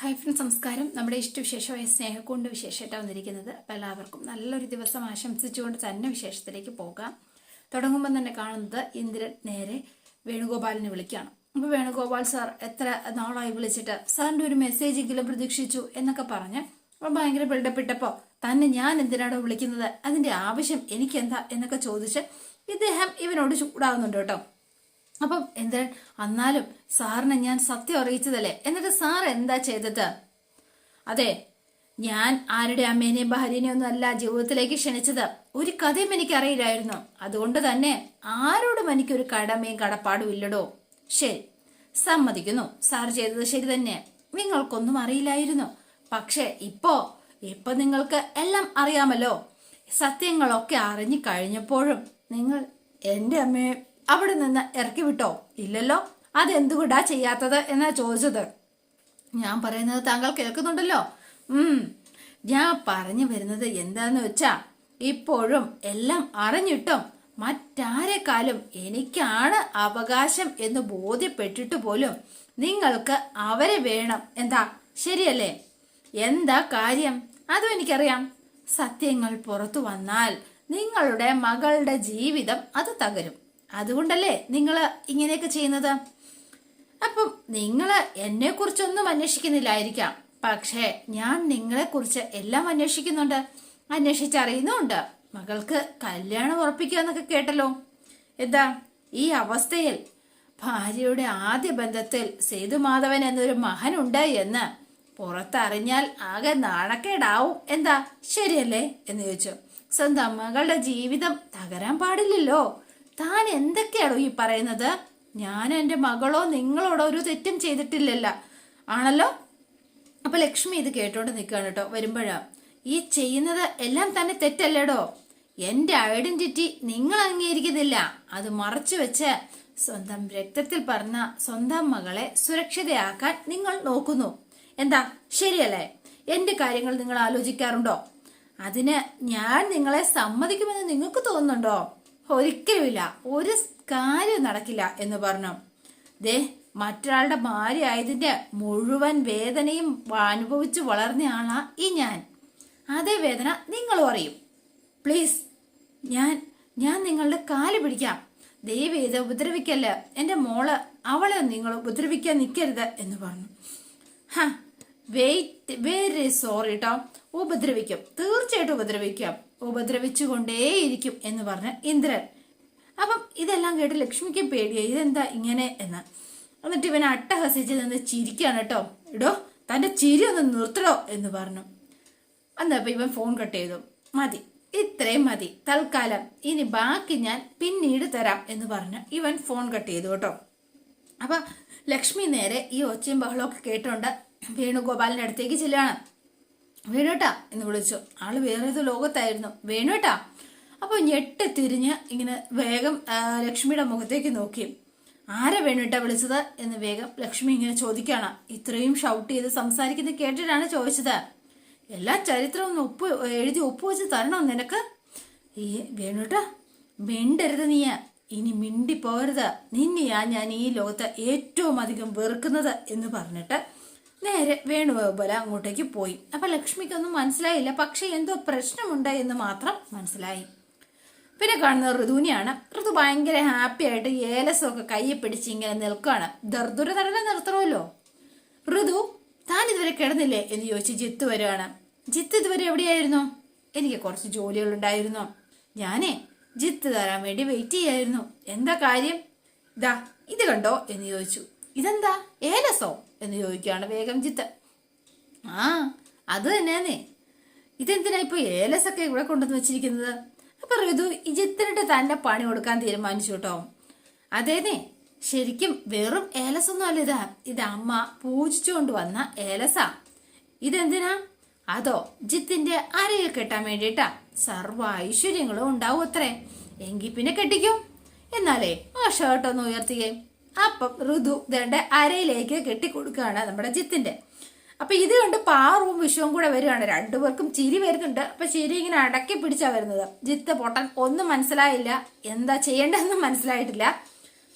Hi friends നമസ്കാരം. നമ്മുടെ ഇഷ്ടവിശേഷമായ സ്നേഹക്കൊണ്ട് വിശേഷമായിട്ടാണ് വന്നിരിക്കുന്നത്. അപ്പോൾ എല്ലാവർക്കും നല്ലൊരു ദിവസം ആശംസിച്ചുകൊണ്ട് തന്നെ വിശേഷത്തിലേക്ക് പോകാം. തുടങ്ങുമ്പോൾ തന്നെ കാണുന്നത് ഇന്ദിരൻ നേരെ വേണുഗോപാലിനെ വിളിക്കുകയാണ്. അപ്പോൾ വേണുഗോപാൽ സാർ എത്ര നാളായി വിളിച്ചിട്ട് സാറിന്റെ ഒരു മെസ്സേജ് മെസ്സേജെങ്കിലും പ്രതീക്ഷിച്ചു എന്നൊക്കെ പറഞ്ഞ് അപ്പോൾ ഭയങ്കര ബിൽഡപ്പിട്ടപ്പോൾ തന്നെ ഞാൻ എന്തിനാണോ വിളിക്കുന്നത്? അതിന്റെ ആവശ്യം എനിക്കെന്താ? എന്നൊക്കെ ചോദിച്ച് ഇദ്ദേഹം ഇവനോട് ചൂടാകുന്നുണ്ട് കേട്ടോ. അപ്പം ഇന്ദ്രൻ അന്നാലും സാറിനെ ഞാൻ സത്യം അറിയിച്ചതല്ലേ? എന്നിട്ട് സാർ എന്താ ചെയ്തത്? അതെ ഞാൻ ആരുടെ അമ്മേനെയും ഭാര്യനെയും ഒന്നും അല്ല ജീവിതത്തിലേക്ക് ക്ഷണിച്ചത്. ഒരു കഥയും എനിക്കറിയില്ലായിരുന്നു. അതുകൊണ്ട് തന്നെ ആരോടും എനിക്കൊരു കടമയും കടപ്പാടും ഇല്ലടോ. ശരി സമ്മതിക്കുന്നു. സാർ ചെയ്തത് ശരി തന്നെ. നിങ്ങൾക്കൊന്നും അറിയില്ലായിരുന്നു. പക്ഷേ ഇപ്പോ ഇപ്പൊ നിങ്ങൾക്ക് എല്ലാം അറിയാമല്ലോ. സത്യങ്ങളൊക്കെ അറിഞ്ഞു കഴിഞ്ഞപ്പോഴും നിങ്ങൾ എന്റെ അമ്മയെ അവിടെ നിന്ന് ഇറക്കി വിട്ടോ? ഇല്ലല്ലോ. അതെന്തുകൊണ്ടാ ചെയ്യാത്തത് എന്നാ ചോദിച്ചത്? ഞാൻ പറയുന്നത് താങ്കൾ കേൾക്കുന്നുണ്ടല്ലോ. ഉം. ഞാൻ പറഞ്ഞു വരുന്നത് എന്താന്ന് വെച്ചാ ഇപ്പോഴും എല്ലാം അറിഞ്ഞിട്ടും മറ്റാരെക്കാളും എനിക്കാണ് അവകാശം എന്ന് ബോധ്യപ്പെട്ടിട്ട് പോലും നിങ്ങൾക്ക് അവരെ വേണം. എന്താ? ശരിയല്ലേ? എന്താ കാര്യം? അതും എനിക്കറിയാം. സത്യങ്ങൾ പുറത്തു വന്നാൽ നിങ്ങളുടെ മകളുടെ ജീവിതം അത് തകരും. അതുകൊണ്ടല്ലേ നിങ്ങൾ ഇങ്ങനെയൊക്കെ ചെയ്യുന്നത്? അപ്പം നിങ്ങൾ എന്നെ കുറിച്ചൊന്നും അന്വേഷിക്കുന്നില്ലായിരിക്കാം. പക്ഷേ ഞാൻ നിങ്ങളെക്കുറിച്ച് എല്ലാം അന്വേഷിക്കുന്നുണ്ട്. അന്വേഷിച്ചറിയുന്നുണ്ട് മകൾക്ക് കല്യാണം ഉറപ്പിക്കുക എന്നൊക്കെ കേട്ടല്ലോ. എന്താ? ഈ അവസ്ഥയിൽ ഭാര്യയുടെ ആദ്യ ബന്ധത്തിൽ സേതുമാധവൻ എന്നൊരു മഹനുണ്ട് എന്ന് പുറത്തറിഞ്ഞാൽ ആകെ നാണക്കേടാവും. എന്താ? ശരിയല്ലേ? എന്ന് ചോദിച്ചു. സ്വന്തം മകളുടെ ജീവിതം തകരാൻ പാടില്ലല്ലോ. താൻ എന്തൊക്കെയാണോ ഈ പറയുന്നത്? ഞാൻ എന്റെ മകളോ നിങ്ങളോടോ ഒരു തെറ്റും ചെയ്തിട്ടില്ലല്ല. ആണല്ലോ? അപ്പൊ ലക്ഷ്മി ഇത് കേട്ടോണ്ട് നിൽക്കുകയാണ് കേട്ടോ വരുമ്പോഴാ ഈ ചെയ്യുന്നത് എല്ലാം തന്നെ തെറ്റല്ലേടോ? എന്റെ ഐഡന്റിറ്റി നിങ്ങൾ അംഗീകരിക്കുന്നില്ല. അത് മറച്ചു വെച്ച് സ്വന്തം രക്തത്തിൽ പറഞ്ഞ സ്വന്തം മകളെ സുരക്ഷിതയാക്കാൻ നിങ്ങൾ നോക്കുന്നു. എന്താ? ശരിയല്ലേ? എന്റെ കാര്യങ്ങൾ നിങ്ങൾ ആലോചിക്കാറുണ്ടോ? അതിന് ഞാൻ നിങ്ങളെ സമ്മതിക്കുമെന്ന് നിങ്ങൾക്ക് തോന്നുന്നുണ്ടോ? ഒരിക്കലുമില്ല. ഒരു കാര്യം നടക്കില്ല എന്ന് പറഞ്ഞു. ദേ മറ്റൊരാളുടെ ഭാര്യ ആയതിന്റെ മുഴുവൻ വേദനയും അനുഭവിച്ചു വളർന്നയാളാ ഈ ഞാൻ. അതേ വേദന നിങ്ങളും അറിയും. പ്ലീസ് ഞാൻ ഞാൻ നിങ്ങളുടെ കാൽ പിടിക്കാം. ദൈവം ഇത് ഉപദ്രവിക്കല്ല? എന്റെ മോൾ അവളെ നിങ്ങൾ ഉപദ്രവിക്കാൻ നിൽക്കരുത് എന്ന് പറഞ്ഞു. ഹ വെയിറ്റ് വെരി സോറി കേട്ടോ ഉപദ്രവിക്കും. തീർച്ചയായിട്ടും ഉപദ്രവിക്കാം. ഉപദ്രവിച്ചുകൊണ്ടേയിരിക്കും എന്ന് പറഞ്ഞ ഇന്ദ്രൻ. അപ്പം ഇതെല്ലാം കേട്ട് ലക്ഷ്മിക്ക് പേടിയായി. ഇതെന്താ ഇങ്ങനെ എന്ന്. എന്നിട്ട് ഇവൻ അട്ടഹസിച്ച് നിന്ന് ചിരിക്കാണ് കേട്ടോ. ഇടോ തന്റെ ചിരി ഒന്ന് നിർത്തടോ എന്ന് പറഞ്ഞു. അന്നപ്പോ ഇവൻ ഫോൺ കട്ട് ചെയ്തു. മതി ഇത്രയും മതി. തൽക്കാലം ഇനി ബാക്കി ഞാൻ പിന്നീട് തരാം എന്ന് പറഞ്ഞ് ഇവൻ ഫോൺ കട്ട് ചെയ്തു കേട്ടോ. അപ്പൊ ലക്ഷ്മി നേരെ ഈ ഒച്ചയും ബഹളമൊക്കെ കേട്ടോണ്ട് വേണുഗോപാലിന്റെ അടുത്തേക്ക് ചെല്ലുകയാണ്. വേണുട്ടാ എന്ന് വിളിച്ചു. ആൾ വേറെ ഏതോ ലോകത്തായിരുന്നു. വേണുട്ടാ. അപ്പോൾ ഞെട്ട് തിരിഞ്ഞ് ഇങ്ങനെ വേഗം ലക്ഷ്മിയുടെ മുഖത്തേക്ക് നോക്കി. ആരെ വേണുട്ടാ വിളിച്ചത്? എന്ന് വേഗം ലക്ഷ്മി ഇങ്ങനെ ചോദിക്കുകയാണ്. ഇത്രയും ഷൗട്ട് ചെയ്ത് സംസാരിക്കുന്നത് കേട്ടിട്ടാണ് ചോദിച്ചത്. എല്ലാ ചരിത്രവും ഒന്ന് ഒപ്പ് എഴുതി ഒപ്പുവെച്ച് തരണോ നിനക്ക്? ഈ വേണുട്ടാ മിണ്ടരുത് നീ ഇനി മിണ്ടി പോകരുത് നിന്നെയാ ഞാൻ ഈ ലോകത്ത് ഏറ്റവും അധികം വെറുക്കുന്നത് എന്ന് പറഞ്ഞിട്ട് നേരെ വേണുപോലെ അങ്ങോട്ടേക്ക് പോയി. അപ്പൊ ലക്ഷ്മിക്കൊന്നും മനസ്സിലായില്ല. പക്ഷെ എന്തോ പ്രശ്നമുണ്ട് എന്ന് മാത്രം മനസ്സിലായി. പിന്നെ കാണുന്നത് ഋതുവിനെയാണ്. ഋതു ഭയങ്കര ഹാപ്പി ആയിട്ട് ഏലസമൊക്കെ കയ്യെ പിടിച്ച് ഇങ്ങനെ നിൽക്കുകയാണ് ദർദുര തടല നിർത്തണമല്ലോ. ഋതു താൻ ഇതുവരെ കിടന്നില്ലേ? എന്ന് ചോദിച്ച് ജിത്ത് വരുവാണ്. ജിത്ത് ഇതുവരെ എവിടെയായിരുന്നു? എനിക്ക് കുറച്ച് ജോലികളുണ്ടായിരുന്നു. ഞാനേ ജിത്ത് തരാൻ വേണ്ടി വെയിറ്റ് ചെയ്യായിരുന്നു. എന്താ കാര്യം? ദാ ഇത് കണ്ടോ? എന്ന് ചോദിച്ചു. ഇതെന്താ? ഏലസോ? എന്ന് ചോദിക്കുകയാണ് വേഗം ജിത്ത്. ആ അത് തന്നെയാന്നേ. ഇതെന്തിനാ ഇപ്പൊ ഏലസൊക്കെ ഇവിടെ കൊണ്ടുവന്ന് വെച്ചിരിക്കുന്നത്? അപ്പൊ റിതു ഇജിത്തിനിട്ട് തന്നെ പണി കൊടുക്കാൻ തീരുമാനിച്ചു കേട്ടോ. അതേനെ ശരിക്കും വെറും ഏലസൊന്നും അല്ല ഇതാ. ഇത് അമ്മ പൂജിച്ചുകൊണ്ട് വന്ന ഏലസ. ഇതെന്തിനാ? അതോ ജിത്തിന്റെ അരയിൽ കെട്ടാൻ വേണ്ടിയിട്ടാ സർവ ഐശ്വര്യങ്ങളും ഉണ്ടാവും അത്രേ. എങ്കിൽ പിന്നെ കെട്ടിക്കും. എന്നാലേ ആ ഷർട്ടൊന്ന് ഉയർത്തിയേ. അപ്പം ഋതു ഇതേണ്ട അരയിലേക്ക് കെട്ടി കെട്ടിക്കൊടുക്കുകയാണ് നമ്മുടെ ജിത്തിന്റെ അപ്പൊ ഇത് കണ്ട് പാറും വിഷവും കൂടെ വരികയാണ്. രണ്ടുപേർക്കും ചിരി വരുന്നുണ്ട്. അപ്പൊ ചിരി ഇങ്ങനെ അടക്കി പിടിച്ചാ വരുന്നത്. ജിത്ത് പൊട്ടൻ ഒന്നും മനസ്സിലായില്ല. എന്താ ചെയ്യേണ്ടതെന്നും മനസ്സിലായിട്ടില്ല.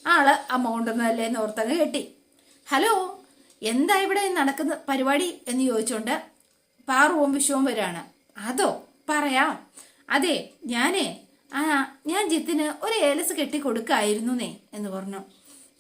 ആൾ അമൗണ്ട് അല്ലേ എന്ന് ഓർത്തങ്ങ് കെട്ടി. ഹലോ എന്താ ഇവിടെ നടക്കുന്ന പരിപാടി? എന്ന് ചോദിച്ചുകൊണ്ട് പാറുവും വിഷവും വരികയാണ്. അതോ പറയാം. അതെ ഞാനേ ആ ഞാൻ ജിത്തിന് ഒരു ഏലസ് കെട്ടി കൊടുക്കായിരുന്നേ എന്ന് പറഞ്ഞു.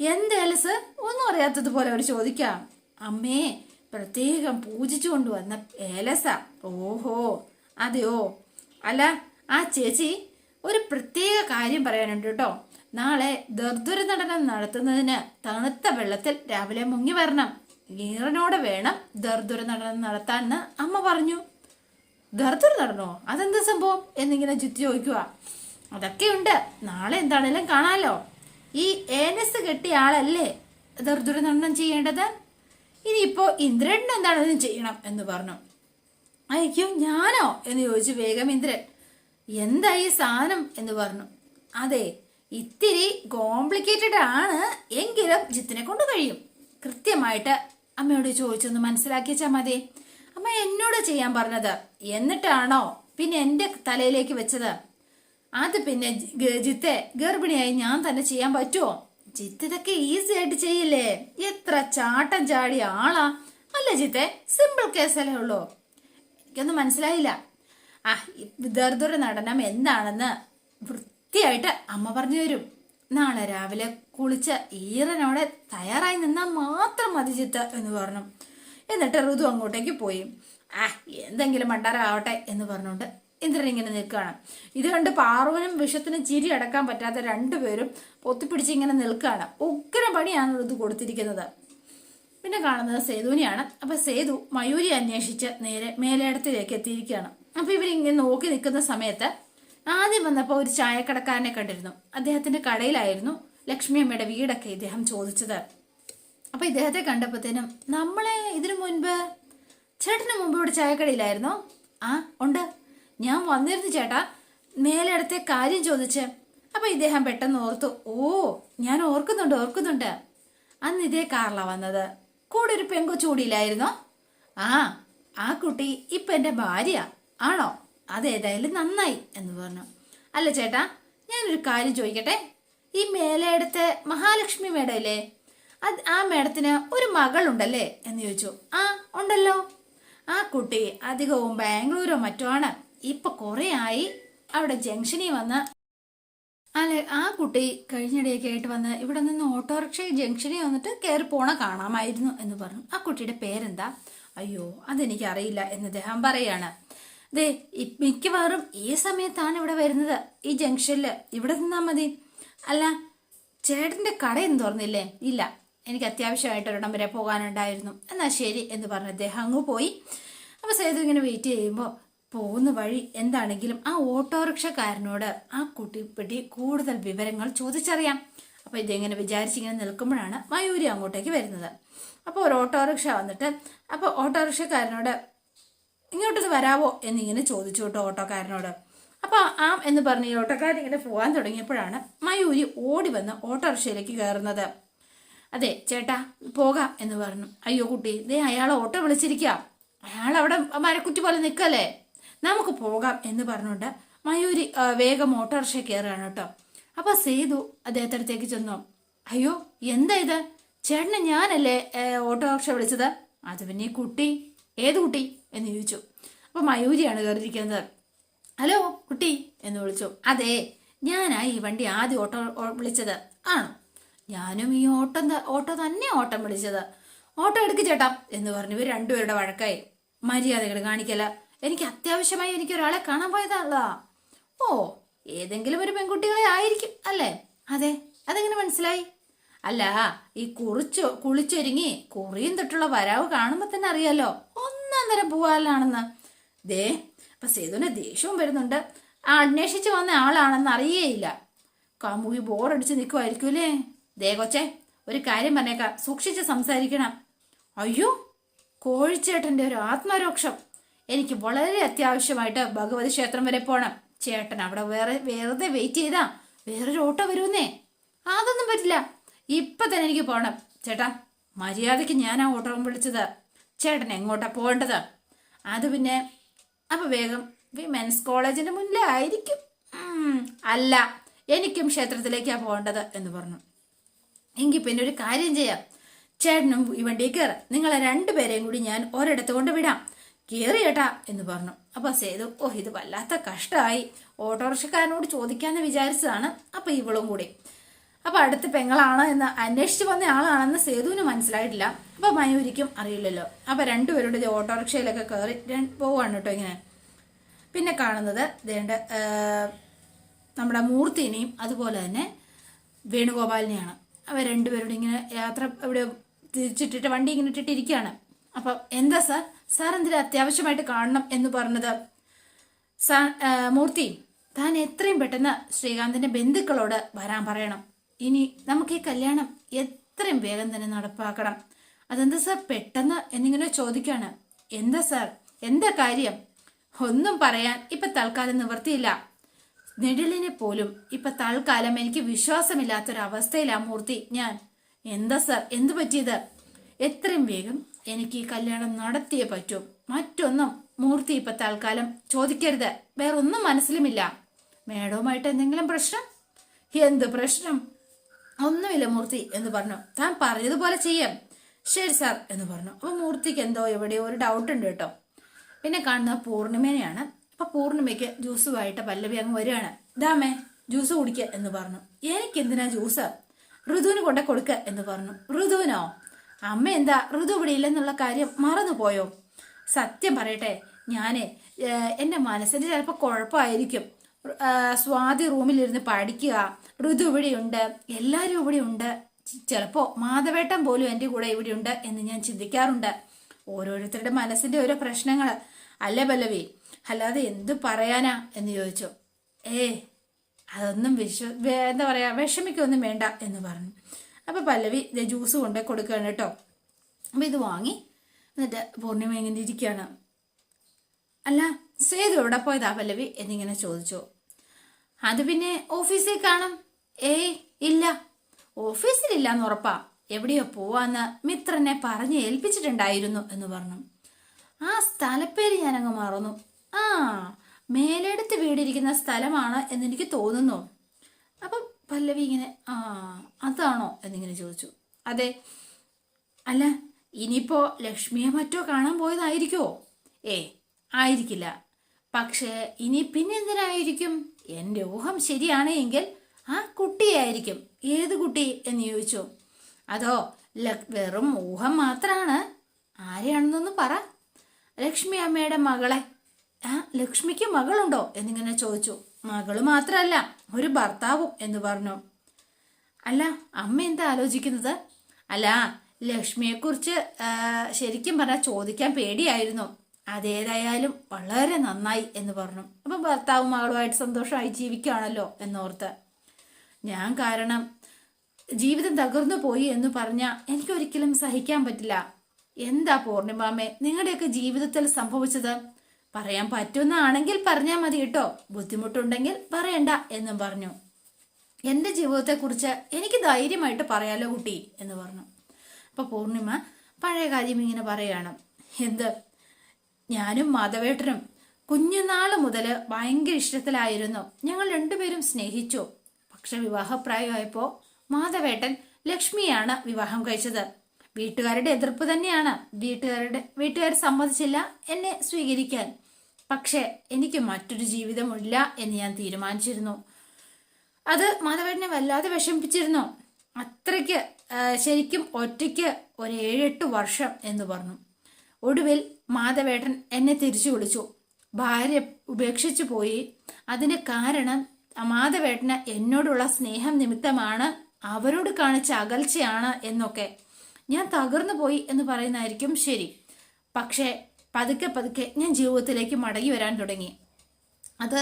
എന്ത് ഏലസ് ഒന്നും അറിയാത്തതുപോലെ അവർ ചോദിക്കാം. അമ്മേ പ്രത്യേകം പൂജിച്ചു കൊണ്ടുവന്ന ഏലസ. ഓഹോ അതെയോ? അല്ല ആ ചേച്ചി ഒരു പ്രത്യേക കാര്യം പറയാനുണ്ട് കേട്ടോ. നാളെ ദർദുര നടനം നടത്തുന്നതിന് തണുത്ത വെള്ളത്തിൽ രാവിലെ മുങ്ങി വരണം. ഈറനോടെ വേണം ദർദുര നടനം നടത്താൻ അമ്മ പറഞ്ഞു. ദർദുര നടനോ? അതെന്ത് സംഭവം? എന്നിങ്ങനെ ചുറ്റി ചോദിക്കുക. അതൊക്കെയുണ്ട് നാളെ എന്താണേലും കാണാലോ. ഈ ഏനസ് കെട്ടിയ ആളല്ലേ? ദർദുര നടനം ചെയ്യേണ്ടത്? ഇനിയിപ്പോ ഇന്ദ്രൻ എന്താണെന്ന് ചെയ്യണം എന്ന് പറഞ്ഞു. അയ്യോ ഞാനോ? എന്ന് ചോദിച്ചു വേഗം ഇന്ദ്രൻ. എന്താ ഈ സാധനം? എന്ന് പറഞ്ഞു. അതെ ഇത്തിരി കോംപ്ലിക്കേറ്റഡ് ആണ്. എങ്കിലും ജിത്തിനെ കൊണ്ട് കഴിയും. കൃത്യമായിട്ട് അമ്മയോട് ചോദിച്ചൊന്ന് മനസ്സിലാക്കിയച്ചാ മതി. അമ്മ എന്നോട് ചെയ്യാൻ പറഞ്ഞത്. എന്നിട്ടാണോ? പിന്നെ എന്റെ തലയിലേക്ക് വെച്ചത്. അത് പിന്നെ ജിത്തെ ഗർഭിണിയായി ഞാൻ തന്നെ ചെയ്യാൻ പറ്റുമോ ജിത്ത് ഇതൊക്കെ ഈസി ആയിട്ട് ചെയ്യില്ലേ? എത്ര ചാട്ടം ചാടിയ ആളാ. അല്ല ജിത്തെ? സിമ്പിൾ കേസല്ലേ ഉള്ളൂ. എനിക്കൊന്നും മനസ്സിലായില്ല. ആ ദർദുര നടനം എന്താണെന്ന് വൃത്തിയായിട്ട് അമ്മ പറഞ്ഞു തരും. നാളെ രാവിലെ കുളിച്ച് ഈറനോടെ തയ്യാറായി നിന്നാൽ മാത്രം മതി ചിത്ത് എന്ന് പറഞ്ഞു. എന്നിട്ട് ഋതു അങ്ങോട്ടേക്ക് പോയി. ആ എന്തെങ്കിലും മണ്ടാറാവട്ടെ എന്ന് പറഞ്ഞുകൊണ്ട് ഇന്ദ്രൻ ഇങ്ങനെ നിൽക്കുകയാണ്. ഇത് കണ്ട് പാറുവിനും വിഷത്തിനും ചിരി അടക്കാൻ പറ്റാത്ത രണ്ടുപേരും പൊത്തിപ്പിടിച്ച് ഇങ്ങനെ നിൽക്കുകയാണ്. ഉഗ്ര പണിയാണ് ഇത് കൊടുത്തിരിക്കുന്നത്. പിന്നെ കാണുന്നത് സേതുവിനെയാണ്. അപ്പൊ സേതു മയൂരി അന്വേഷിച്ച് നേരെ മേലേടത്തിലേക്ക് എത്തിയിരിക്കുകയാണ്. അപ്പൊ ഇവരിങ്ങനെ നോക്കി നിൽക്കുന്ന സമയത്ത് ആദ്യം വന്നപ്പോൾ ഒരു ചായക്കടക്കാരനെ കണ്ടിരുന്നു. അദ്ദേഹത്തിന്റെ കടയിലായിരുന്നു ലക്ഷ്മി അമ്മയുടെ വീടൊക്കെ ഇദ്ദേഹം ചോദിച്ചത്. അപ്പൊ ഇദ്ദേഹത്തെ കണ്ടപ്പോഴത്തേനും നമ്മളെ ഇതിനു മുൻപ് ചേട്ടന് മുമ്പ് ഇവിടെ ചായക്കടയിലായിരുന്നോ? ആ ഉണ്ട്. ഞാൻ വന്നിരുന്നു ചേട്ടാ. മേലെടുത്തെ കാര്യം ചോദിച്ച്. അപ്പൊ ഇദ്ദേഹം പെട്ടെന്ന് ഓർത്തു ഓ ഞാൻ ഓർക്കുന്നുണ്ട് ഓർക്കുന്നുണ്ട്. അന്ന് ഇതേ കാറിലാ വന്നത്. കൂടെ ഒരു പെങ്കൊച്ചൂടിയില്ലായിരുന്നോ ആ ആ കുട്ടി ഇപ്പൊ എന്റെ ഭാര്യ ആണോ? അതേതായാലും നന്നായി എന്ന് പറഞ്ഞു. അല്ല ചേട്ടാ ഞാനൊരു കാര്യം ചോദിക്കട്ടെ? ഈ മേലെടുത്ത് മഹാലക്ഷ്മി മേഡം ഇല്ലേ അത് ആ മേഡത്തിന് ഒരു മകളുണ്ടല്ലേ? എന്ന് ചോദിച്ചു. ആ ഉണ്ടല്ലോ. ആ കുട്ടി അധികവും ബാംഗ്ലൂരോ മറ്റോ ആണ്. ഇപ്പൊ കുറെ ആയി. അവിടെ ജംഗ്ഷനിൽ വന്ന് അല്ലെ ആ കുട്ടി കഴിഞ്ഞിടയൊക്കെ ആയിട്ട് വന്ന് ഇവിടെ നിന്ന് ഓട്ടോറിക്ഷ ജംഗ്ഷനിൽ വന്നിട്ട് കയറി പോണ കാണാമായിരുന്നു എന്ന് പറഞ്ഞു. ആ കുട്ടിയുടെ പേരെന്താ? അയ്യോ അതെനിക്ക് അറിയില്ല എന്ന് അദ്ദേഹം പറയാണ്. ദേ മിക്കവാറും ഈ സമയത്താണ് ഇവിടെ വരുന്നത്. ഈ ജംഗ്ഷനിൽ ഇവിടെ നിന്നാ മതി. അല്ല ചേട്ടന്റെ കടയൊന്നും തുറന്നില്ലേ? ഇല്ല എനിക്ക് അത്യാവശ്യമായിട്ട് ഒരിടം വരെ പോകാനുണ്ടായിരുന്നു. എന്നാ ശരി എന്ന് പറഞ്ഞ് അദ്ദേഹം അങ്ങ് പോയി. അപ്പൊ സേതു ഇങ്ങനെ വെയിറ്റ് ചെയ്യുമ്പോൾ പോകുന്ന വഴി എന്താണെങ്കിലും ആ ഓട്ടോറിക്ഷക്കാരനോട് ആ കുട്ടിപ്പറ്റി കൂടുതൽ വിവരങ്ങൾ ചോദിച്ചറിയാം. അപ്പൊ ഇതെങ്ങനെ വിചാരിച്ചിങ്ങനെ നിൽക്കുമ്പോഴാണ് മയൂരി അങ്ങോട്ടേക്ക് വരുന്നത്. അപ്പോൾ ഒരു ഓട്ടോറിക്ഷ വന്നിട്ട് അപ്പോൾ ഓട്ടോറിക്ഷക്കാരനോട് ഇങ്ങോട്ടൊന്ന് വരാവോ? എന്നിങ്ങനെ ചോദിച്ചു കേട്ടോ ഓട്ടോക്കാരനോട്. അപ്പൊ ആ എന്ന് പറഞ്ഞ് ഈ ഓട്ടോക്കാരൻ ഇങ്ങനെ പോകാൻ തുടങ്ങിയപ്പോഴാണ് മയൂരി ഓടി വന്ന് ഓട്ടോറിക്ഷയിലേക്ക് കയറുന്നത്. അതെ ചേട്ടാ പോകാം എന്ന് പറഞ്ഞു. അയ്യോ കുട്ടി ദേ അയാൾ ഓട്ടോ വിളിച്ചിരിക്കുക അയാൾ അവിടെ മരക്കുറ്റി പോലെ നിൽക്കല്ലേ? നമുക്ക് പോകാം എന്ന് പറഞ്ഞുകൊണ്ട് മയൂരി വേഗം ഓട്ടോറിക്ഷ കയറുകയാണ് കേട്ടോ. അപ്പൊ സേതു അദ്ദേഹത്തിനടുത്തേക്ക് ചെന്നു. അയ്യോ എന്താ ഇത്? ചേട്ടന് ഞാനല്ലേ ഓട്ടോറിക്ഷ വിളിച്ചത്? അത് പിന്നെ ഈ കുട്ടി. ഏത് കുട്ടി? എന്ന് ചോദിച്ചു. അപ്പൊ മയൂരിയാണ് കയറിയിരിക്കുന്നത്. ഹലോ കുട്ടി എന്ന് വിളിച്ചു. അതെ ഞാനാ ഈ വണ്ടി ആദ്യം ഓട്ടോ വിളിച്ചത്. ആണോ? ഞാനും ഈ ഓട്ടം ഓട്ടോ തന്നെ ഓട്ടം വിളിച്ചത്. ഓട്ടോ എടുക്ക് ചേട്ടാ എന്ന് പറഞ്ഞു ഇവർ രണ്ടുപേരുടെ വഴക്കായി. മര്യാദകൾ കാണിക്കല. എനിക്ക് അത്യാവശ്യമായി എനിക്ക് ഒരാളെ കാണാൻ പോയതാണല്ലോ ഓ ഏതെങ്കിലും ഒരു പെൺകുട്ടികളെ ആയിരിക്കും അല്ലേ? അതെ അതെങ്ങനെ മനസ്സിലായി? അല്ല ഈ കുറിച്ചു കുളിച്ചൊരുങ്ങി കുറിയും തൊട്ടുള്ള വരാവ് കാണുമ്പോ തന്നെ അറിയാലോ. ഒന്നാം തരം പൂവാലാണെന്ന് ദേ അപ്പൊ സേതുവിന് ദേഷ്യവും വരുന്നുണ്ട്. ആ അന്വേഷിച്ച് വന്ന ആളാണെന്ന് അറിയേയില്ല. കാമുകി ബോറടിച്ച് നിൽക്കുമായിരിക്കൂലേ ദേ കൊച്ചേ ഒരു കാര്യം പറഞ്ഞേക്കാം. സൂക്ഷിച്ച് സംസാരിക്കണം. അയ്യോ കോഴിച്ചേട്ടന്റെ ഒരു ആത്മരോക്ഷം. എനിക്ക് വളരെ അത്യാവശ്യമായിട്ട് ഭഗവതി ക്ഷേത്രം വരെ പോകണം ചേട്ടൻ അവിടെ വേറെ വെറുതെ വെയിറ്റ് ചെയ്താ വേറൊരു ഓട്ടോ വരുമെന്നേ. അതൊന്നും പറ്റില്ല. ഇപ്പൊ തന്നെ എനിക്ക് പോകണം ചേട്ടാ മര്യാദയ്ക്ക് ഞാൻ ആ ഓട്ടോ വിളിച്ചത്. ചേട്ടൻ എങ്ങോട്ടാ പോകേണ്ടത്? അത് പിന്നെ അപ്പൊ വേഗം വിമൻസ് കോളേജിന്റെ മുന്നിലേ ആയിരിക്കും. അല്ല എനിക്കും ക്ഷേത്രത്തിലേക്കാ പോകേണ്ടത് എന്ന് പറഞ്ഞു. എങ്കിൽ പിന്നെ ഒരു കാര്യം ചെയ്യാം. ചേട്ടനും ഈ വണ്ടിയിൽ കയറ നിങ്ങളെ രണ്ടുപേരെയും കൂടി ഞാൻ ഒരിടത്ത് കൊണ്ട് വിടാം. കയറി ഏട്ടാ എന്ന് പറഞ്ഞു. അപ്പൊ സേതു ഓ ഇത് വല്ലാത്ത കഷ്ടമായി ഓട്ടോറിക്ഷക്കാരനോട് ചോദിക്കാന്ന് വിചാരിച്ചതാണ് അപ്പൊ ഇവളും കൂടി. അപ്പൊ അടുത്ത് പെങ്ങളാണ് എന്ന് അന്വേഷിച്ച് വന്ന ആളാണെന്ന് സേതുവിന് മനസ്സിലായിട്ടില്ല. അപ്പൊ മയൂരിക്കും അറിയില്ലല്ലോ. അപ്പൊ രണ്ടുപേരുടെ ഓട്ടോറിക്ഷയിലൊക്കെ കയറി പോവാണ് കേട്ടോ ഇങ്ങനെ. പിന്നെ കാണുന്നത് ഇതേണ്ട നമ്മുടെ മൂർത്തിനെയും അതുപോലെ തന്നെ വേണുഗോപാലിനെയാണ്. അവർ രണ്ടുപേരോട് ഇങ്ങനെ യാത്ര ഇവിടെ തിരിച്ചിട്ടിട്ട് വണ്ടി ഇങ്ങനെ ഇട്ടിട്ടിരിക്കുകയാണ്. അപ്പം എന്താ സാർ? സാർ എന്തിനാ അത്യാവശ്യമായിട്ട് കാണണം എന്ന് പറഞ്ഞത്? മൂർത്തി താൻ എത്രയും പെട്ടെന്ന് ശ്രീകാന്തിന്റെ ബന്ധുക്കളോട് വരാൻ പറയണം. ഇനി നമുക്ക് ഈ കല്യാണം എത്രയും വേഗം തന്നെ നടപ്പാക്കണം. അതെന്താ സാർ പെട്ടെന്ന് എന്നിങ്ങനെ ചോദിക്കാണ്? എന്താ സാർ? എന്താ കാര്യം? ഒന്നും പറയാൻ ഇപ്പൊ തൽക്കാലം നിവർത്തിയില്ല നിഴലിനെ പോലും ഇപ്പൊ തൽക്കാലം എനിക്ക് വിശ്വാസമില്ലാത്തൊരവസ്ഥയിലാ മൂർത്തി ഞാൻ. എന്താ സാർ? എന്തു പറ്റിയത്? എത്രയും വേഗം എനിക്ക് ഈ കല്യാണം നടത്തിയേ പറ്റൂ. മറ്റൊന്നും മൂർത്തി ഇപ്പൊ തൽക്കാലം ചോദിക്കരുത്. വേറൊന്നും മനസ്സിലുമില്ല. മേഡവുമായിട്ട് എന്തെങ്കിലും പ്രശ്നം? എന്ത് പ്രശ്നം? ഒന്നുമില്ല മൂർത്തി എന്ന് പറഞ്ഞു. താൻ പറഞ്ഞതുപോലെ ചെയ്യാം. ശരി സാർ എന്ന് പറഞ്ഞു. അപ്പൊ മൂർത്തിക്ക് എന്തോ എവിടെയോ ഒരു ഡൗട്ട് ഉണ്ട് കേട്ടോ. പിന്നെ കാണുന്ന പൂർണിമേനെയാണ്. അപ്പൊ പൂർണിമയ്ക്ക് ജ്യൂസുമായിട്ട് പല്ലവി അങ്ങ് വരികയാണ്. ദാമേ ജ്യൂസ് കുടിക്ക എന്ന് പറഞ്ഞു. എനിക്ക് എന്തിനാ ജ്യൂസ്? ഋതുവിന് കൊണ്ട കൊടുക്ക എന്ന് പറഞ്ഞു. ഋതുവിനോ? അമ്മ എന്താ ഋതു ഇല്ലെന്നുള്ള കാര്യം മറന്നുപോയോ? സത്യം പറയട്ടെ ഞാൻ എന്റെ മനസ്സിന് ചിലപ്പോൾ കുഴപ്പമായിരിക്കും. സ്വാതി റൂമിലിരുന്ന് പഠിക്കുക ഋതു ഇവിടെയുണ്ട് എല്ലാവരും ഇവിടെയുണ്ട്. ചിലപ്പോ മാധവേട്ടൻ പോലും എന്റെ കൂടെ ഇവിടെയുണ്ട് എന്ന് ഞാൻ ചിന്തിക്കാറുണ്ട്. ഓരോരുത്തരുടെ മനസ്സിന്റെ ഓരോ പ്രശ്നങ്ങൾ അല്ലേ പല്ലവി? അല്ലാതെ എന്തു പറയാനാ എന്ന് ചോദിച്ചു. ഏ അതൊന്നും വിശ്വ എന്താ പറയാ വിഷമിക്കൊന്നും വേണ്ട എന്ന് പറഞ്ഞു. അപ്പൊ പല്ലവി ജ്യൂസ് കൊണ്ടേ കൊടുക്കുകയാണ് കേട്ടോ. അപ്പൊ ഇത് വാങ്ങി എന്നിട്ട് പൂർണിമ ഇങ്ങനെ ഇരിക്കുകയാണ്. അല്ല സേതു എവിടെ പോയതാ പല്ലവി എന്നിങ്ങനെ ചോദിച്ചു. അത് പിന്നെ ഓഫീസിൽ കാണും. ഏയ് ഇല്ല. ഓഫീസിലില്ല എന്ന് ഉറപ്പാ. എവിടെയോ പോവാന്ന് മിത്രനെ പറഞ്ഞ് ഏൽപ്പിച്ചിട്ടുണ്ടായിരുന്നു എന്ന് പറഞ്ഞു. ആ സ്ഥലപ്പേര് ഞാൻ അങ്ങ് മറന്നു. ആ മേലെടുത്ത് വീടിരിക്കുന്ന സ്ഥലമാണ് എന്നെനിക്ക് തോന്നുന്നു. അപ്പം പല്ലവി ഇങ്ങനെ ആ അതാണോ? എന്നിങ്ങനെ ചോദിച്ചു. അതെ. അല്ല ഇനിയിപ്പോ ലക്ഷ്മിയെ മറ്റോ കാണാൻ പോയതായിരിക്കുമോ ഏ ആയിരിക്കില്ല. പക്ഷേ ഇനി പിന്നെന്തിനായിരിക്കും എന്റെ ഊഹം ശരിയാണെങ്കിൽ ആ കുട്ടിയായിരിക്കും. ഏത് കുട്ടി? എന്ന് ചോദിച്ചു. അതോ വെറും ഊഹം മാത്രമാണ് ആരെയാണെന്നൊന്ന് പറ. ലക്ഷ്മി അമ്മയുടെ മകളെ. ആ ലക്ഷ്മിക്ക് മകളുണ്ടോ? എന്നിങ്ങനെ ചോദിച്ചു. മകൾ മാത്രമല്ല ഒരു ഭർത്താവും എന്ന് പറഞ്ഞു. അല്ല അമ്മ എന്താ ആലോചിക്കുന്നത്? അല്ല ലക്ഷ്മിയെക്കുറിച്ച് കുറിച്ച് ശരിക്കും പറഞ്ഞാൽ ചോദിക്കാൻ പേടിയായിരുന്നു. അതേതായാലും വളരെ നന്നായി എന്ന് പറഞ്ഞു. അപ്പൊ ഭർത്താവും മകളുമായിട്ട് സന്തോഷമായി ജീവിക്കുകയാണല്ലോ എന്നോർത്ത്. ഞാൻ കാരണം ജീവിതം തകർന്നു പോയി എന്ന് പറഞ്ഞ എനിക്കൊരിക്കലും സഹിക്കാൻ പറ്റില്ല. എന്താ പൂർണിമാമേ നിങ്ങളുടെയൊക്കെ ജീവിതത്തിൽ സംഭവിച്ചത്? പറയാൻ പറ്റുന്നാണെങ്കിൽ പറഞ്ഞാൽ മതി കേട്ടോ. ബുദ്ധിമുട്ടുണ്ടെങ്കിൽ പറയണ്ട എന്നും പറഞ്ഞു. എന്റെ ജീവിതത്തെക്കുറിച്ച് എനിക്ക് ധൈര്യമായിട്ട് പറയാലോ കുട്ടി എന്ന് പറഞ്ഞു. അപ്പൊ പൂർണിമ പഴയ കാര്യം ഇങ്ങനെ പറയാണ്. എന്ത്? ഞാനും മാധവേട്ടനും കുഞ്ഞുനാൾ മുതൽ ഭയങ്കര ഇഷ്ടത്തിലായിരുന്നു. ഞങ്ങൾ രണ്ടുപേരും സ്നേഹിച്ചു. പക്ഷെ വിവാഹപ്രായമായപ്പോ മാധവേട്ടൻ ലക്ഷ്മിയാണ് വിവാഹം കഴിച്ചത്. വീട്ടുകാരുടെ എതിർപ്പ് തന്നെയാണ്. വീട്ടുകാരുടെ വീട്ടുകാർ സമ്മതിച്ചില്ല എന്നെ സ്വീകരിക്കാൻ. പക്ഷേ എനിക്ക് മറ്റൊരു ജീവിതമില്ല എന്ന് ഞാൻ തീരുമാനിച്ചിരുന്നു. അത് മാധവേട്ടനെ വല്ലാതെ വിഷമിപ്പിച്ചിരുന്നു. അത്രയ്ക്ക് ശരിക്കും ഒറ്റയ്ക്ക് ഒരു ഏഴെട്ട് വർഷം എന്ന് പറഞ്ഞു. ഒടുവിൽ മാധവേട്ടൻ എന്നെ തിരിച്ചു വിളിച്ചു. ഭാര്യ ഉപേക്ഷിച്ചു പോയി. അതിന് കാരണം മാധവേട്ടന് എന്നോടുള്ള സ്നേഹം നിമിത്തമാണ് അവരോട് കാണിച്ച അകൽച്ചയാണ് എന്നൊക്കെ. ഞാൻ തകർന്നു പോയി എന്ന് പറയുന്നതായിരിക്കും ശരി. പക്ഷേ പതുക്കെ പതുക്കെ ഞാൻ ജീവിതത്തിലേക്ക് മടങ്ങി വരാൻ തുടങ്ങി. അത്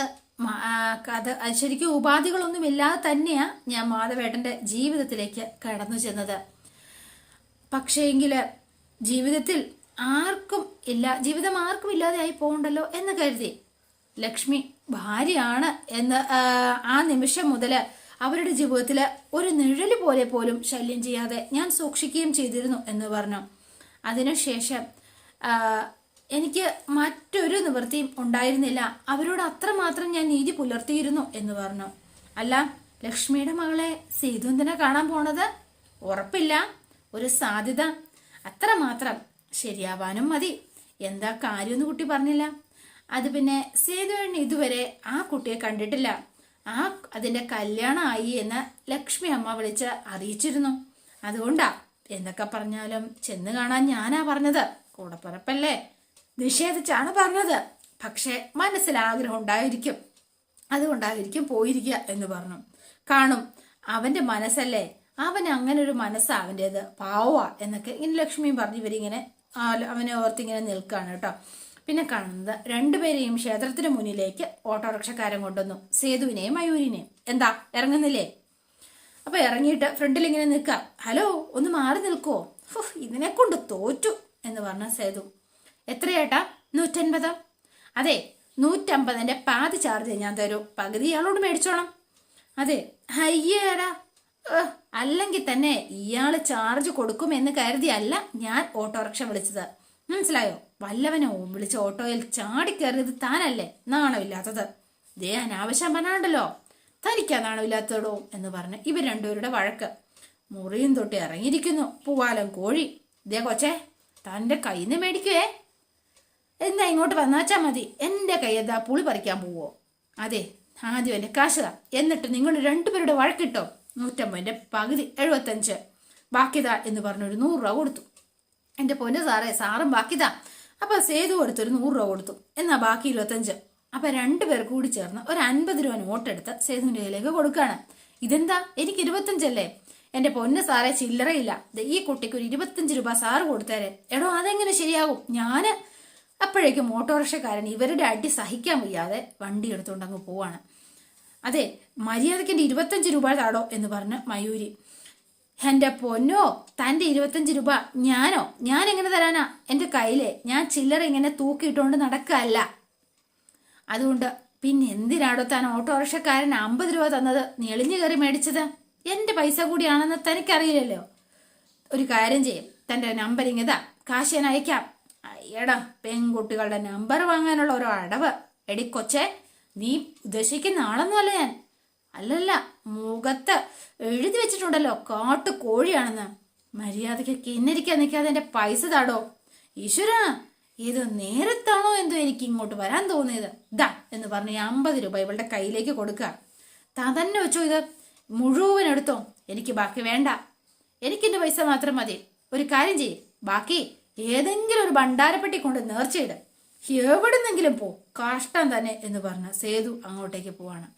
അത് ശരിക്കും ഉപാധികളൊന്നുമില്ലാതെ തന്നെയാ ഞാൻ മാധവേട്ടന്റെ ജീവിതത്തിലേക്ക് കടന്നു ചെന്നത്. പക്ഷേങ്കിൽ ജീവിതത്തിൽ ആർക്കും ഇല്ല ജീവിതം ആർക്കും ഇല്ലാതെ ആയി പോകണ്ടല്ലോ എന്ന് കരുതി. ലക്ഷ്മി ഭാര്യയാണ് എന്ന് ആ, നിമിഷം മുതൽ അവരുടെ ജീവിതത്തിൽ ഒരു നിഴൽ പോലെ പോലും ശല്യം ചെയ്യാതെ ഞാൻ സൂക്ഷിക്കുകയും ചെയ്തിരുന്നു എന്ന് പറഞ്ഞു. അതിനുശേഷം എനിക്ക് മറ്റൊരു നിവൃത്തിയും ഉണ്ടായിരുന്നില്ല. അവരോട് അത്രമാത്രം ഞാൻ നീതി പുലർത്തിയിരുന്നു എന്ന് പറഞ്ഞു. അല്ല ലക്ഷ്മിയുടെ മകളെ സേതുന്തിനെ കാണാൻ പോണത്? ഉറപ്പില്ല. ഒരു സാധ്യത. അത്രമാത്രം. ശരിയാവാനും മതി. എന്താ കാര്യമൊന്നും കുട്ടി പറഞ്ഞില്ല. അത് പിന്നെ സേതുവേണ്ണി ഇതുവരെ ആ കുട്ടിയെ കണ്ടിട്ടില്ല. ആ അതിന്റെ കല്യാണമായി എന്ന് ലക്ഷ്മി അമ്മ വിളിച്ച് അറിയിച്ചിരുന്നു. അതുകൊണ്ടാ എന്തൊക്കെ പറഞ്ഞാലും ചെന്ന് കാണാൻ ഞാനാ പറഞ്ഞത്. കൂടപ്പിറപ്പല്ലേ? നിഷേധിച്ചാണ് പറഞ്ഞത്. പക്ഷേ മനസ്സിൽ ആഗ്രഹം ഉണ്ടായിരിക്കും. അതുകൊണ്ടായിരിക്കും പോയിരിക്കുക എന്ന് പറഞ്ഞു. കാണും അവന്റെ മനസ്സല്ലേ? അവൻ അങ്ങനെ ഒരു മനസ്സാ അവന്റെത് പാവ എന്നൊക്കെ ഇങ്ങനെ ലക്ഷ്മിയും പറഞ്ഞു ഇവരിങ്ങനെ അവനെ ഓർത്തിങ്ങനെ നിൽക്കുകയാണ് കേട്ടോ. പിന്നെ കാണുന്നത് രണ്ടുപേരെയും ക്ഷേത്രത്തിന് മുന്നിലേക്ക് ഓട്ടോറിക്ഷക്കാരൻ കൊണ്ടുവന്നു. സേതുവിനെയും മയൂരിനെയും. എന്താ ഇറങ്ങുന്നില്ലേ? അപ്പൊ ഇറങ്ങിയിട്ട് ഫ്രണ്ടിൽ ഇങ്ങനെ നിൽക്ക ഹലോ ഒന്ന് മാറി നിൽക്കുവോ? ഹോ, ഇതിനെ കൊണ്ട് തോറ്റു എന്ന് പറഞ്ഞ സേതു. എത്രയേട്ടാ? നൂറ്റൻപത്? അതെ നൂറ്റമ്പതിന്റെ പാതി ചാർജ് ഞാൻ തരൂ. പകുതി ഇയാളോട് മേടിച്ചോണം. അതെ അയ്യേടാ. അല്ലെങ്കിൽ തന്നെ ഇയാൾ ചാർജ് കൊടുക്കും എന്ന് കരുതിയല്ല ഞാൻ ഓട്ടോറിക്ഷ വിളിച്ചത്. മനസ്സിലായോ? വല്ലവനെ വിളിച്ച ഓട്ടോയിൽ ചാടിക്കയറിയത് താനല്ലേ? നാണമില്ലാത്തത്. ദേ അനാവശ്യം പറഞ്ഞാണ്ടല്ലോ തനിക്കാ നാണമില്ലാത്തതോ എന്ന് പറഞ്ഞ് ഇവർ രണ്ടുപേരുടെ വഴക്ക്. മുറിയും തൊട്ട് ഇറങ്ങിയിരിക്കുന്നു. പൂവാലം കോഴി. ദേ കൊച്ചേ തന്റെ കയ്യിൽ മേടിക്കുവേ. എന്നാ ഇങ്ങോട്ട് വന്നാച്ചാ മതി. എന്റെ കയ്യെന്താ പുളി പറിക്കാൻ പോവോ? അതെ ആദ്യം എന്റെ കാശ് താ. എന്നിട്ട് നിങ്ങൾ രണ്ടുപേരുടെ വഴക്കിട്ടോ? നൂറ്റമ്പതിന്റെ പകുതി എഴുപത്തഞ്ച്. ബാക്കിതാ എന്ന് പറഞ്ഞൊരു നൂറ് രൂപ കൊടുത്തു. എന്റെ പൊന്നു സാറേ സാറും ബാക്കിതാ. അപ്പൊ സേതു കൊടുത്തൊരു നൂറ് രൂപ കൊടുത്തു. എന്നാ ബാക്കി ഇരുപത്തഞ്ച്. അപ്പൊ രണ്ടുപേർ കൂടി ചേർന്ന് ഒരു അൻപത് രൂപ നോട്ടെടുത്ത് സേതുവിന്റെ കയ്യിലേക്ക് കൊടുക്കാണ്. ഇതെന്താ? എനിക്ക് ഇരുപത്തഞ്ചല്ലേ? എന്റെ പൊന്ന് സാറേ ചില്ലറയില്ല. ഈ കുട്ടിക്ക് ഒരു ഇരുപത്തഞ്ച് രൂപ സാറ് കൊടുത്തേരെ. എടോ അതെങ്ങനെ ശരിയാകും? ഞാൻ അപ്പോഴേക്കും ഓട്ടോറിക്ഷക്കാരൻ ഇവരുടെ അടി സഹിക്കാൻ വയ്യാതെ വണ്ടി എടുത്തുകൊണ്ട് അങ്ങ് പോവാണ്. അതെ മര്യാദയ്ക്ക് എന്റെ ഇരുപത്തഞ്ച് രൂപ താടോ എന്ന് പറഞ്ഞ് മയൂരി. എന്റെ പൊന്നോ തന്റെ ഇരുപത്തഞ്ച് രൂപ ഞാനോ? ഞാൻ എങ്ങനെ തരാനാ? എന്റെ കയ്യിലെ ഞാൻ ചില്ലറ ഇങ്ങനെ തൂക്കിയിട്ടുകൊണ്ട് നടക്കല്ല. അതുകൊണ്ട് പിന്നെ എന്തിനാടോ താൻ ഓട്ടോറിക്ഷക്കാരൻ അമ്പത് രൂപ തന്നത്? ഞെളിഞ്ഞു കയറി മേടിച്ചത്? എന്റെ പൈസ കൂടിയാണെന്ന് തനിക്കറിയില്ലല്ലോ. ഒരു കാര്യം ചെയ്യും. തന്റെ നമ്പർ ഇങ്ങതാ. കാശ് അയക്കാം. അയ്യടാ പെൺകുട്ടികളുടെ നമ്പർ വാങ്ങാനുള്ള ഒരു അടവ്. എടി കൊച്ചേ നീ ഉദ്ദേശിക്കുന്ന ആളൊന്നുമല്ല ഞാൻ. അല്ലല്ല മുഖത്ത് എഴുതി വെച്ചിട്ടുണ്ടല്ലോ കാട്ടു കോഴിയാണെന്ന്. മര്യാദയ്ക്ക് കിന്നരിക്കാൻ നിൽക്കാതെ എന്റെ പൈസ താടോ. ഈശ്വര ഇത് നേരത്താണോ എന്തോ എനിക്ക് ഇങ്ങോട്ട് വരാൻ തോന്നിയത്? ദാ എന്ന് പറഞ്ഞ് അമ്പത് രൂപ ഇവളുടെ കയ്യിലേക്ക് കൊടുക്കുക. താൻ തന്നെ വെച്ചോ ഇത്. മുഴുവൻ എടുത്തോ. എനിക്ക് ബാക്കി വേണ്ട. എനിക്കെന്റെ പൈസ മാത്രം മതി. ഒരു കാര്യം ചെയ്യ്. ബാക്കി ഏതെങ്കിലും ഒരു ഭണ്ഡാരപ്പെട്ടി കൊണ്ട് നേർച്ചയിട്. എവിടുന്നെങ്കിലും പോ. കാഷ്ടം തന്നെ എന്ന് പറഞ്ഞ സേതു അങ്ങോട്ടേക്ക് പോവാണ്.